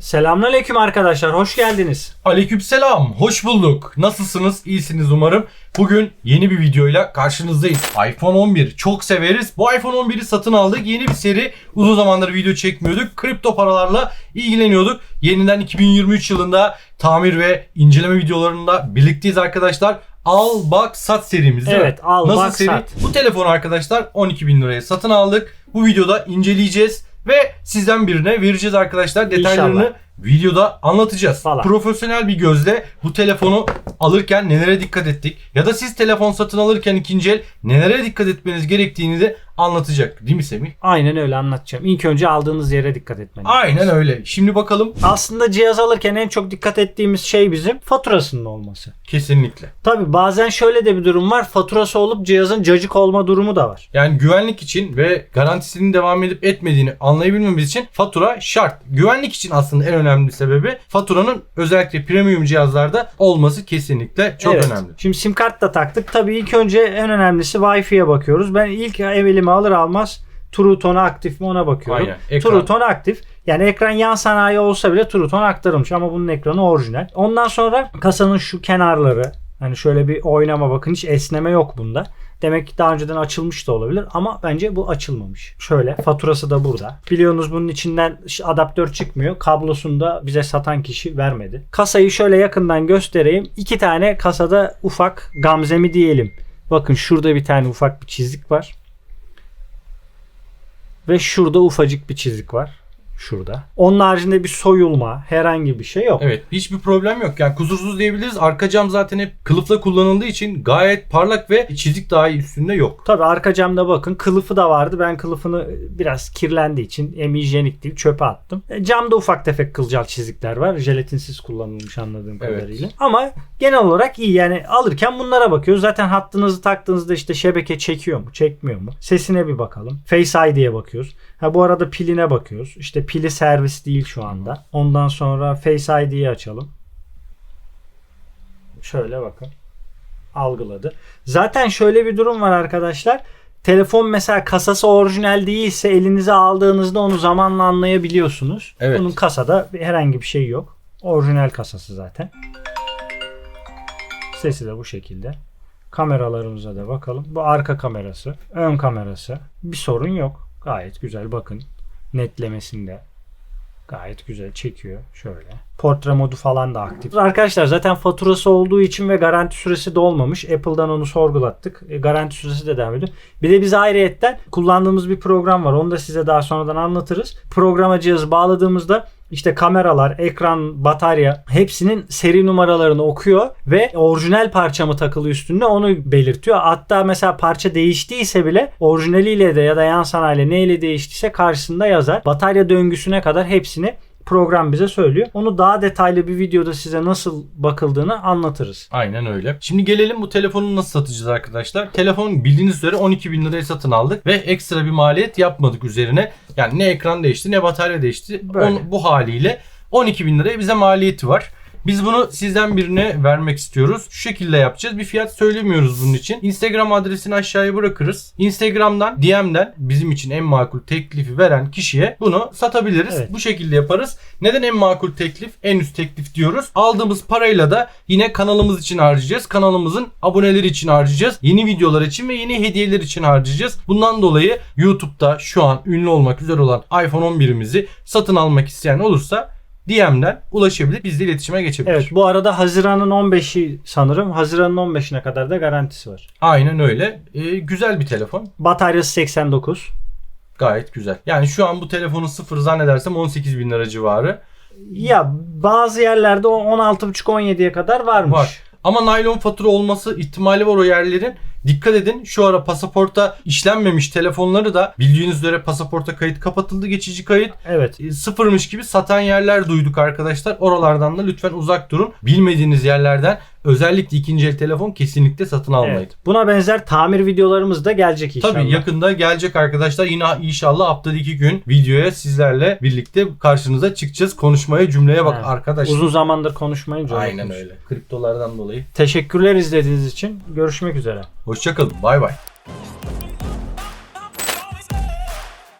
Selamünaleyküm arkadaşlar, hoş geldiniz. Aleykümselam, hoş bulduk. Nasılsınız? İyisiniz umarım. Bugün yeni bir videoyla karşınızdayız. iPhone 11 çok severiz. Bu iPhone 11'i satın aldık. Yeni bir seri. Uzun zamandır video çekmiyorduk. Kripto paralarla ilgileniyorduk. Yeniden 2023 yılında tamir ve inceleme videolarında birlikteyiz arkadaşlar. Al bak sat serimiz değil mi? Evet, al, Nasıl bak, seri? sat. Bu telefonu arkadaşlar 12 bin liraya satın aldık. Bu videoda inceleyeceğiz ve sizden birine vereceğiz arkadaşlar. Detaylarını İnşallah. videoda anlatacağız. Falan. Profesyonel bir gözle bu telefonu alırken nelere dikkat ettik ya da siz telefon satın alırken ikinci el nelere dikkat etmeniz gerektiğini de anlatacak. Değil mi Semih? Aynen öyle anlatacağım. İlk önce aldığınız yere dikkat etmeniz. Aynen öyle. Şimdi bakalım. Aslında cihaz alırken en çok dikkat ettiğimiz şey bizim faturasının olması. Kesinlikle. Tabi bazen şöyle de bir durum var. Faturası olup cihazın cacık olma durumu da var. Yani güvenlik için ve garantisinin devam edip etmediğini anlayabilmemiz için fatura şart. Güvenlik için aslında en önemli sebebi faturanın özellikle premium cihazlarda olması kesinlikle çok Evet. önemli. Şimdi sim kart da taktık. Tabii ilk önce en önemlisi Wi-Fi'ye bakıyoruz. Ben ilk elime alır almaz True Tone aktif mi ona bakıyorum. Aynen. True Tone aktif. Yani ekran yan sanayi olsa bile True Tone aktarılmış ama bunun ekranı orijinal. Ondan sonra kasanın şu kenarları hani şöyle bir oynama bakın hiç esneme yok bunda. Demek ki daha önceden açılmış da olabilir ama bence bu açılmamış. Şöyle faturası da burada. Biliyorsunuz bunun içinden adaptör çıkmıyor. Kablosunu da bize satan kişi vermedi. Kasayı şöyle yakından göstereyim. İki tane kasada ufak gamzemi diyelim. Bakın şurada bir tane ufak bir çizik var. Ve şurada ufacık bir çizik var. Şurada. Onun haricinde bir soyulma, herhangi bir şey yok. Evet hiçbir problem yok. Yani kusursuz diyebiliriz. Arka cam zaten hep kılıfla kullanıldığı için gayet parlak ve çizik dahi üstünde yok. Tabii arka camda bakın kılıfı da vardı. Ben kılıfını biraz kirlendiği için hem hijyenik değil çöpe attım. E, Camda ufak tefek kılcal çizikler var. Jelatinsiz kullanılmış anladığım Evet. kadarıyla. Ama genel olarak iyi yani alırken bunlara bakıyoruz. Zaten hattınızı taktığınızda işte şebeke çekiyor mu çekmiyor mu? Sesine bir bakalım. Face ID'ye bakıyoruz. Ha bu arada piline bakıyoruz. İşte pili servis değil şu anda. Ondan sonra Face ID'yi açalım. Şöyle bakın algıladı. Zaten şöyle bir durum var arkadaşlar. Telefon mesela kasası orijinal değilse elinize aldığınızda onu zamanla anlayabiliyorsunuz. Evet. Bunun kasada herhangi bir şey yok. Orijinal kasası zaten. Sesi de bu şekilde. Kameralarımıza da bakalım. Bu arka kamerası, ön kamerası. Bir sorun yok. Gayet güzel bakın. Netlemesinde gayet güzel çekiyor şöyle. Portre modu falan da aktif. Arkadaşlar zaten faturası olduğu için ve garanti süresi de olmamış. Apple'dan onu sorgulattık. E, garanti süresi de devam ediyor. Bir de biz ayrıyetten kullandığımız bir program var. Onu da size daha sonradan anlatırız. Programa cihazı bağladığımızda işte kameralar, ekran, batarya hepsinin seri numaralarını okuyor ve orijinal parça mı takılı üstünde onu belirtiyor. Hatta mesela parça değiştiyse bile orijinaliyle de ya da yan sanayiyle neyle değiştiyse karşısında yazar. Batarya döngüsüne kadar hepsini program bize söylüyor. Onu daha detaylı bir videoda size nasıl bakıldığını anlatırız. Aynen öyle. Şimdi gelelim bu telefonu nasıl satacağız arkadaşlar. Telefon bildiğiniz üzere 12 bin liraya satın aldık ve ekstra bir maliyet yapmadık üzerine. Yani ne ekran değişti ne batarya değişti. Böyle. Onu- bu haliyle 12 bin liraya bize maliyeti var. Biz bunu sizden birine vermek istiyoruz. Şu şekilde yapacağız. Bir fiyat söylemiyoruz bunun için. Instagram adresini aşağıya bırakırız. Instagram'dan, DM'den bizim için en makul teklifi veren kişiye bunu satabiliriz. Evet. Bu şekilde yaparız. Neden en makul teklif, en üst teklif diyoruz? Aldığımız parayla da yine kanalımız için harcayacağız. Kanalımızın aboneleri için harcayacağız. Yeni videolar için ve yeni hediyeler için harcayacağız. Bundan dolayı YouTube'da şu an ünlü olmak üzere olan iPhone 11'imizi satın almak isteyen olursa DM'den ulaşabilir. Bizle iletişime geçebilir. Evet bu arada Haziran'ın 15'i sanırım. Haziran'ın 15'ine kadar da garantisi var. Aynen öyle. Ee, güzel bir telefon. Bataryası 89. Gayet güzel. Yani şu an bu telefonun sıfır zannedersem 18 bin lira civarı Ya bazı yerlerde o 16.5-17'ye kadar varmış. var. Ama naylon fatura olması ihtimali var o yerlerin. Dikkat edin şu ara pasaporta işlenmemiş telefonları da bildiğiniz üzere pasaporta kayıt kapatıldı geçici kayıt. Evet. E, Sıfırmış gibi satan yerler duyduk arkadaşlar. Oralardan da lütfen uzak durun. Bilmediğiniz yerlerden özellikle ikinci el telefon kesinlikle satın almayın. evet. Buna benzer tamir videolarımız da gelecek inşallah. Tabii yakında gelecek arkadaşlar. Yine inşallah haftada iki gün videoya sizlerle birlikte karşınıza çıkacağız. Konuşmaya cümleye bak Evet. arkadaşlar. Uzun zamandır konuşmayınca. Aynen unutmuş. öyle. Kriptolardan dolayı. Teşekkürler izlediğiniz için. Görüşmek üzere. Hoşçakalın. Bay bay.